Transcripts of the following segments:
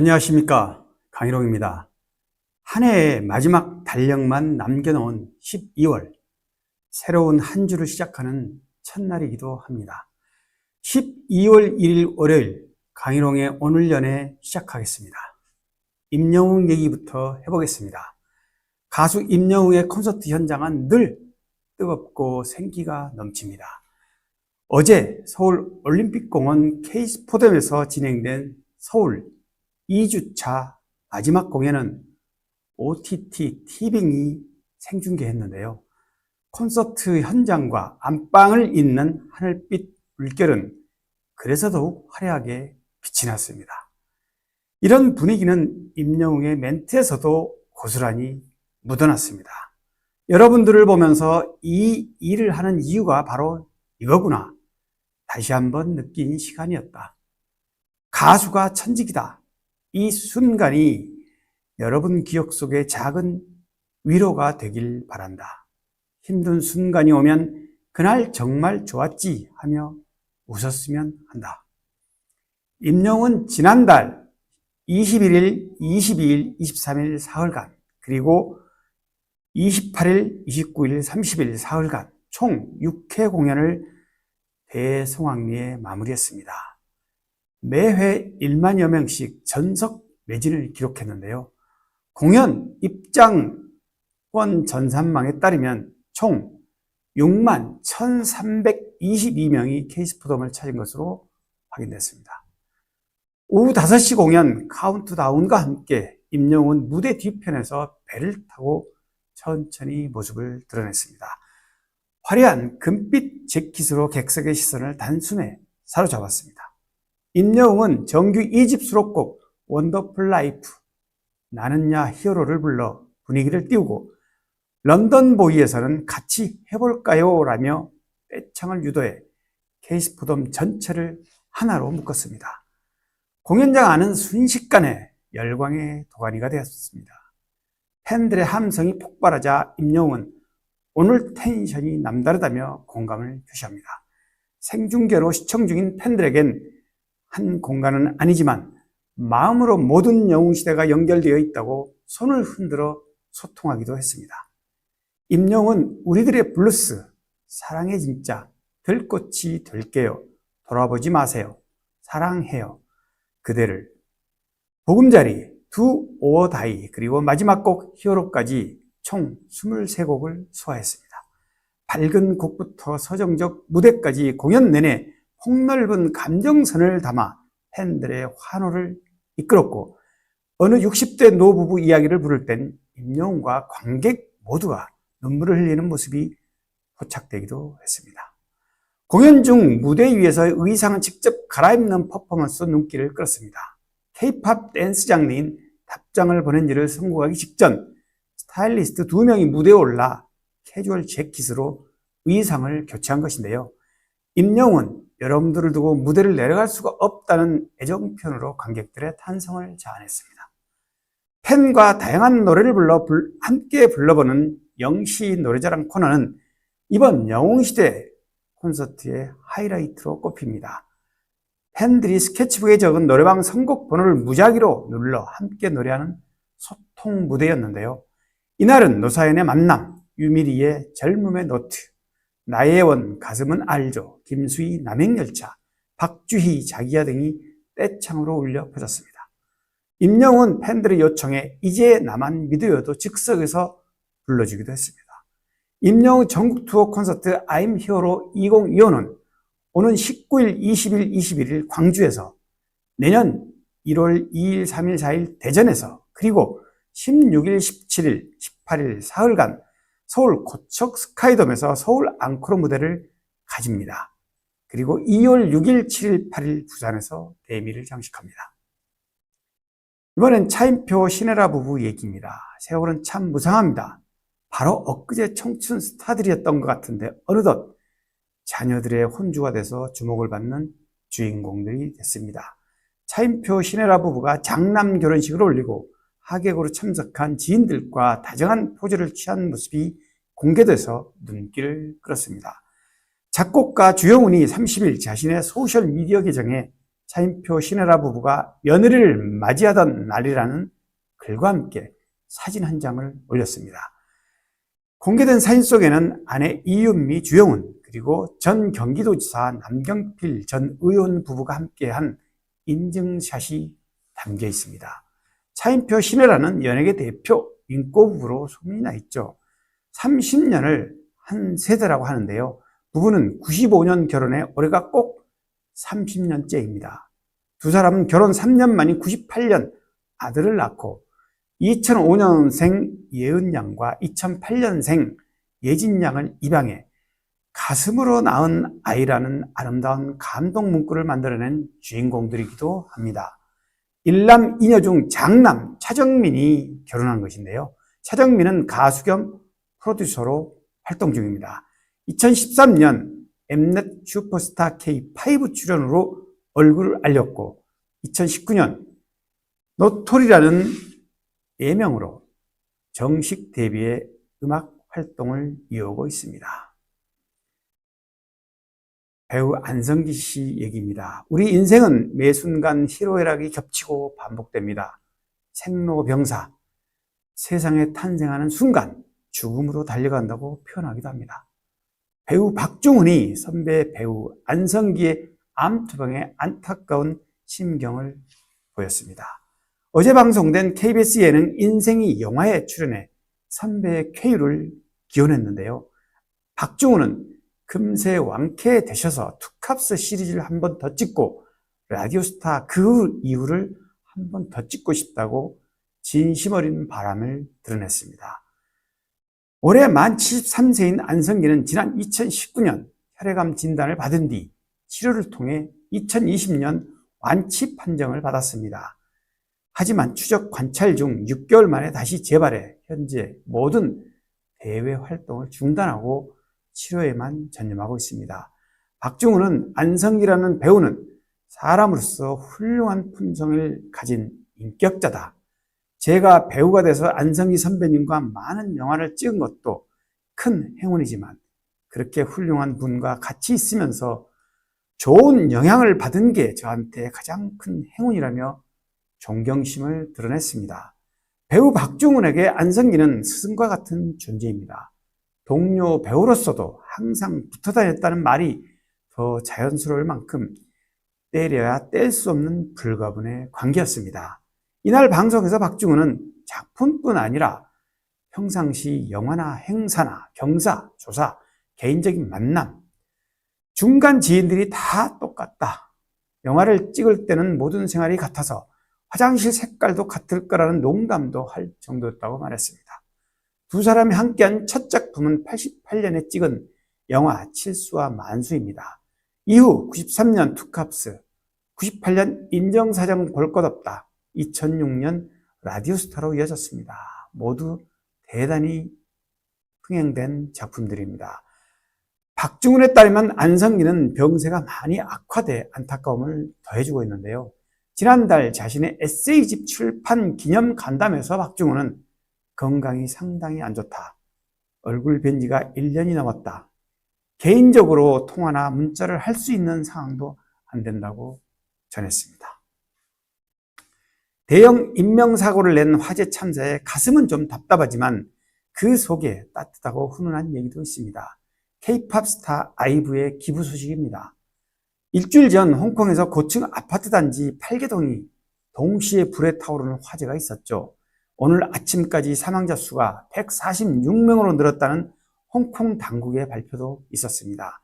안녕하십니까. 강희롱입니다. 한 해의 마지막 달력만 남겨놓은 12월, 새로운 한 주를 시작하는 첫날이기도 합니다. 12월 1일 월요일, 강희롱의 오늘 연애 시작하겠습니다. 임영웅 얘기부터 해보겠습니다. 가수 임영웅의 콘서트 현장은 늘 뜨겁고 생기가 넘칩니다. 어제 서울 올림픽공원 케이스포덤에서 진행된 서울 2주차 마지막 공연은 OTT 티빙이 생중계했는데요. 콘서트 현장과 안방을 잇는 하늘빛 물결은 그래서 더욱 화려하게 빛이 났습니다. 이런 분위기는 임영웅의 멘트에서도 고스란히 묻어났습니다. 여러분들을 보면서 이 일을 하는 이유가 바로 이거구나. 다시 한번 느낀 시간이었다. 가수가 천직이다. 이 순간이 여러분 기억 속에 작은 위로가 되길 바란다. 힘든 순간이 오면 그날 정말 좋았지 하며 웃었으면 한다. 임영은 지난달 21일, 22일, 23일 사흘간 그리고 28일, 29일, 30일 사흘간 총 6회 공연을 대성황리에 마무리했습니다. 매회 1만여 명씩 전석 매진을 기록했는데요. 공연 입장권 전산망에 따르면 총 6만 1,322명이 케이스포덤을 찾은 것으로 확인됐습니다. 오후 5시 공연 카운트다운과 함께 임영웅은 무대 뒤편에서 배를 타고 천천히 모습을 드러냈습니다. 화려한 금빛 재킷으로 객석의 시선을 단숨에 사로잡았습니다. 임영웅은 정규 2집 수록곡 원더풀 라이프 나는 야 히어로를 불러 분위기를 띄우고 런던 보이에서는 같이 해볼까요? 라며 떼창을 유도해 케이스포덤 전체를 하나로 묶었습니다. 공연장 안은 순식간에 열광의 도가니가 되었습니다. 팬들의 함성이 폭발하자 임영웅은 오늘 텐션이 남다르다며 공감을 표시합니다. 생중계로 시청 중인 팬들에겐 한 공간은 아니지만 마음으로 모든 영웅시대가 연결되어 있다고 손을 흔들어 소통하기도 했습니다. 임영은 우리들의 블루스, 사랑해 진짜, 들꽃이 될게요, 돌아보지 마세요, 사랑해요, 그대를, 보금자리, 두 오어 다이, 그리고 마지막 곡 히어로까지 총 23곡을 소화했습니다. 밝은 곡부터 서정적 무대까지 공연 내내 폭넓은 감정선을 담아 팬들의 환호를 이끌었고 어느 60대 노부부 이야기를 부를 땐 임영웅과 관객 모두가 눈물을 흘리는 모습이 포착되기도 했습니다. 공연 중 무대 위에서 의상을 직접 갈아입는 퍼포먼스 눈길을 끌었습니다. K-팝 댄스 장르인 답장을 보낸 일을 성공하기 직전 스타일리스트 두 명이 무대에 올라 캐주얼 재킷으로 의상을 교체한 것인데요. 임영웅은 여러분들을 두고 무대를 내려갈 수가 없다는 애정편으로 관객들의 탄성을 자아냈습니다. 팬과 다양한 노래를 불러 함께 불러보는 영시 노래자랑 코너는 이번 영웅시대 콘서트의 하이라이트로 꼽힙니다. 팬들이 스케치북에 적은 노래방 선곡 번호를 무작위로 눌러 함께 노래하는 소통 무대였는데요. 이날은 노사연의 만남, 유미리의 젊음의 노트, 나의 원 가슴은 알죠, 김수희 남행열차, 박주희 자기야 등이 떼창으로 울려 퍼졌습니다. 임영훈 팬들의 요청에 이제 나만 믿어요도 즉석에서 불러주기도 했습니다. 임영웅 전국 투어 콘서트 I'm Hero 2025는 오는 19일, 20일, 21일 광주에서 내년 1월 2일, 3일, 4일 대전에서 그리고 16일, 17일, 18일 사흘간 서울 고척 스카이돔에서 서울 앙코르 무대를 가집니다. 그리고 2월 6일, 7일, 8일 부산에서 대미를 장식합니다. 이번엔 차인표 신혜라 부부 얘기입니다. 세월은 참 무상합니다. 바로 엊그제 청춘 스타들이었던 것 같은데 어느덧 자녀들의 혼주가 돼서 주목을 받는 주인공들이 됐습니다. 차인표 신혜라 부부가 장남 결혼식을 올리고 하객으로 참석한 지인들과 다정한 포즈를 취한 모습이 공개돼서 눈길을 끌었습니다. 작곡가 주영훈이 30일 자신의 소셜미디어 계정에 차인표 신혜라 부부가 며느리를 맞이하던 날이라는 글과 함께 사진 한 장을 올렸습니다. 공개된 사진 속에는 아내 이윤미, 주영훈, 그리고 전 경기도지사 남경필 전 의원 부부가 함께한 인증샷이 담겨 있습니다. 차인표 신혜라는 연예계 대표 인꼬 부부로 소문이 나 있죠. 30년을 한 세대라고 하는데요. 부부는 95년 결혼해 올해가 꼭 30년째입니다. 두 사람은 결혼 3년 만인 98년 아들을 낳고 2005년생 예은 양과 2008년생 예진 양을 입양해 가슴으로 낳은 아이라는 아름다운 감동 문구를 만들어낸 주인공들이기도 합니다. 일남 이녀 중 장남 차정민이 결혼한 것인데요. 차정민은 가수 겸 프로듀서로 활동 중입니다. 2013년 엠넷 슈퍼스타 K5 출연으로 얼굴을 알렸고 2019년 노토리라는 예명으로 정식 데뷔의 음악 활동을 이어오고 있습니다. 배우 안성기 씨 얘기입니다. 우리 인생은 매 순간 희로애락이 겹치고 반복됩니다. 생로병사, 세상에 탄생하는 순간 죽음으로 달려간다고 표현하기도 합니다. 배우 박중훈이 선배 배우 안성기의 암투병에 안타까운 심경을 보였습니다. 어제 방송된 KBS 예능 인생이 영화에 출연해 선배의 쾌유를 기원했는데요. 박중훈은 금세 왕쾌 되셔서 투캅스 시리즈를 한 번 더 찍고 라디오스타 그 이후를 한 번 더 찍고 싶다고 진심 어린 바람을 드러냈습니다. 올해 만 73세인 안성기는 지난 2019년 혈액암 진단을 받은 뒤 치료를 통해 2020년 완치 판정을 받았습니다. 하지만 추적 관찰 중 6개월 만에 다시 재발해 현재 모든 대외 활동을 중단하고 치료에만 전념하고 있습니다. 박중훈은 안성기라는 배우는 사람으로서 훌륭한 품성을 가진 인격자다. 제가 배우가 돼서 안성기 선배님과 많은 영화를 찍은 것도 큰 행운이지만 그렇게 훌륭한 분과 같이 있으면서 좋은 영향을 받은 게 저한테 가장 큰 행운이라며 존경심을 드러냈습니다. 배우 박중훈에게 안성기는 스승과 같은 존재입니다. 동료 배우로서도 항상 붙어 다녔다는 말이 더 자연스러울 만큼 때려야 뗄 수 없는 불가분의 관계였습니다. 이날 방송에서 박중훈은 작품뿐 아니라 평상시 영화나 행사나 경사, 조사, 개인적인 만남, 중간 지인들이 다 똑같다. 영화를 찍을 때는 모든 생활이 같아서 화장실 색깔도 같을 거라는 농담도 할 정도였다고 말했습니다. 두 사람이 함께한 첫 작품은 88년에 찍은 영화 칠수와 만수입니다. 이후 93년 투캅스, 98년 인정사정 볼 것 없다, 2006년 라디오스타로 이어졌습니다. 모두 대단히 흥행된 작품들입니다. 박중훈에 따르면 안성기는 병세가 많이 악화돼 안타까움을 더해주고 있는데요. 지난달 자신의 에세이집 출판 기념 간담회에서 박중훈은 건강이 상당히 안 좋다. 얼굴 뵌 지가 1년이 넘었다. 개인적으로 통화나 문자를 할 수 있는 상황도 안 된다고 전했습니다. 대형 인명사고를 낸 화재 참사에 가슴은 좀 답답하지만 그 속에 따뜻하고 훈훈한 얘기도 있습니다. K-팝 스타 아이브의 기부 소식입니다. 일주일 전 홍콩에서 고층 아파트 단지 8개동이 동시에 불에 타오르는 화재가 있었죠. 오늘 아침까지 사망자 수가 146명으로 늘었다는 홍콩 당국의 발표도 있었습니다.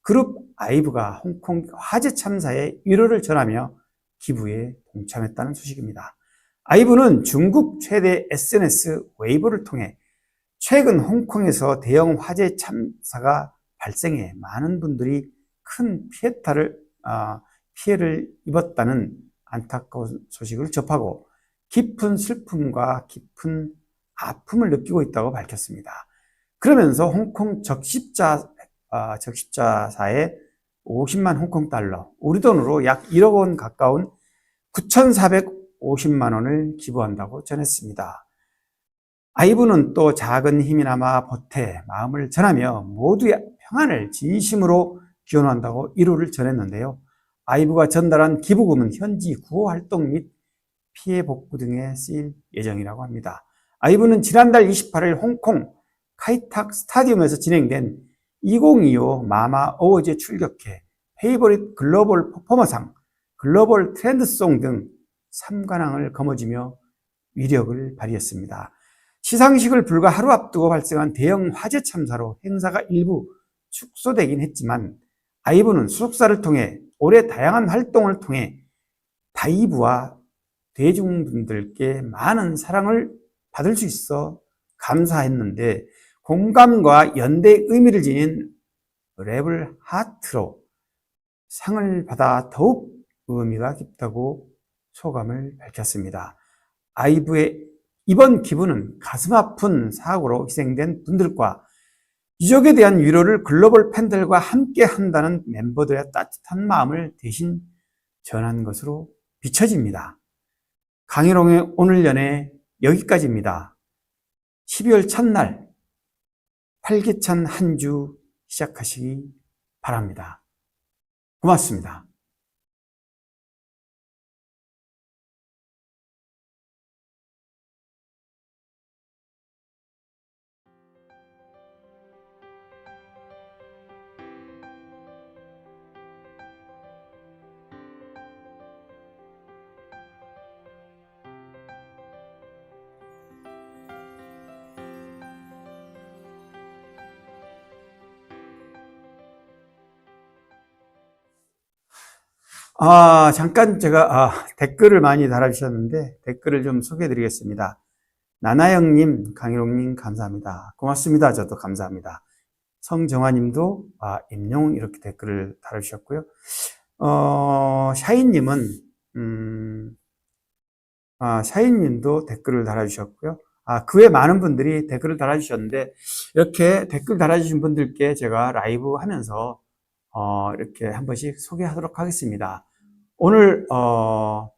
그룹 아이브가 홍콩 화재 참사에 위로를 전하며 기부에 동참했다는 소식입니다. 아이브는 중국 최대 SNS 웨이보를 통해 최근 홍콩에서 대형 화재 참사가 발생해 많은 분들이 큰 피해타를, 아, 피해를 입었다는 안타까운 소식을 접하고 깊은 슬픔과 깊은 아픔을 느끼고 있다고 밝혔습니다. 그러면서 홍콩 적십자, 아, 적십자사에 50만 홍콩 달러, 우리 돈으로 약 1억 원 가까운 9,450만 원을 기부한다고 전했습니다. 아이브는 또 작은 힘이나마 보태 마음을 전하며 모두의 평안을 진심으로 기원한다고 위로를 전했는데요. 아이브가 전달한 기부금은 현지 구호 활동 및 피해 복구 등에 쓰일 예정이라고 합니다. 아이브는 지난달 28일 홍콩 카이탁 스타디움에서 진행된 2025 마마 어워즈에 출격해 페이버릿 글로벌 퍼포머상, 글로벌 트렌드송 등 3관왕을 거머쥐며 위력을 발휘했습니다. 시상식을 불과 하루 앞두고 발생한 대형 화재 참사로 행사가 일부 축소되긴 했지만 아이브는 수속사를 통해 올해 다양한 활동을 통해 바이브와 대중분들께 많은 사랑을 받을 수 있어 감사했는데 공감과 연대의 의미를 지닌 랩을 하트로 상을 받아 더욱 의미가 깊다고 소감을 밝혔습니다. 아이브의 이번 기부는 가슴 아픈 사고로 희생된 분들과 유족에 대한 위로를 글로벌 팬들과 함께 한다는 멤버들의 따뜻한 마음을 대신 전한 것으로 비춰집니다. 강희롱의 오늘 연애 여기까지입니다. 12월 첫날 활기찬 한 주 시작하시기 바랍니다. 고맙습니다. 아, 잠깐 제가 아, 댓글을 많이 달아주셨는데 댓글을 좀 소개해드리겠습니다. 나나영님, 강희롱님 감사합니다. 고맙습니다. 저도 감사합니다. 성정아님도 아, 임용 이렇게 댓글을 달아주셨고요. 어, 샤인님은 음, 아, 샤인님도 댓글을 달아주셨고요. 아, 그 외 많은 분들이 댓글을 달아주셨는데 이렇게 댓글 달아주신 분들께 제가 라이브 하면서 어, 이렇게 한 번씩 소개하도록 하겠습니다. 오늘 어,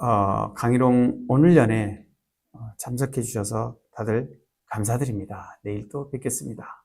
어, 강희롱 오늘 연에 어, 참석해 주셔서 다들 감사드립니다. 내일 또 뵙겠습니다.